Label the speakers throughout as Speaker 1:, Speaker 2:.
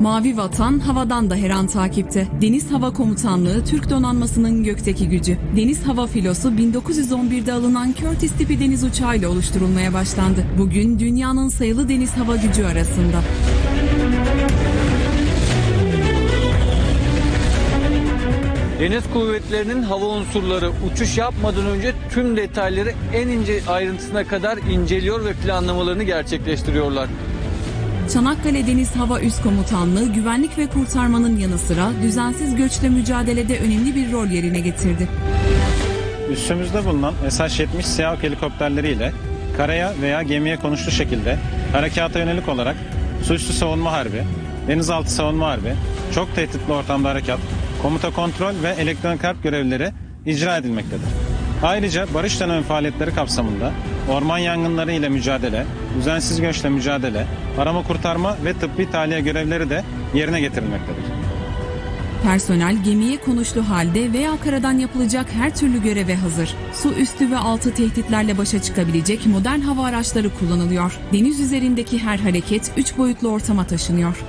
Speaker 1: Mavi Vatan havadan da her an takipte. Deniz Hava Komutanlığı Türk donanmasının gökteki gücü. Deniz Hava Filosu 1911'de alınan Curtiss tipi deniz uçağıyla oluşturulmaya başlandı. Bugün dünyanın sayılı deniz hava gücü arasında.
Speaker 2: Deniz kuvvetlerinin hava unsurları uçuş yapmadan önce tüm detayları en ince ayrıntısına kadar inceliyor ve planlamalarını gerçekleştiriyorlar.
Speaker 1: Çanakkale Deniz Hava Üst Komutanlığı güvenlik ve kurtarmanın yanı sıra düzensiz göçle mücadelede önemli bir rol yerine getirdi.
Speaker 3: Üstümüzde bulunan SH-70 Seahawk helikopterleriyle karaya veya gemiye konuşlu şekilde harekata yönelik olarak suüstü savunma harbi, denizaltı savunma harbi, çok tehditli ortamda harekat, komuta kontrol ve elektronik harp görevleri icra edilmektedir. Ayrıca barış dönemi faaliyetleri kapsamında orman yangınları ile mücadele, düzensiz göçle mücadele, arama kurtarma ve tıbbi tahliye görevleri de yerine getirilmektedir.
Speaker 1: Personel gemiye konuşlu halde veya karadan yapılacak her türlü göreve hazır. Su üstü ve altı tehditlerle başa çıkabilecek modern hava araçları kullanılıyor. Deniz üzerindeki her hareket 3 boyutlu ortama taşınıyor.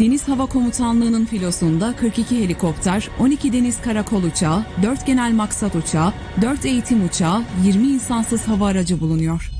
Speaker 2: Deniz
Speaker 1: Hava Komutanlığı'nın filosunda 42 helikopter, 12 deniz karakol uçağı, 4 genel maksat uçağı, 4 eğitim uçağı, 20 insansız hava aracı bulunuyor.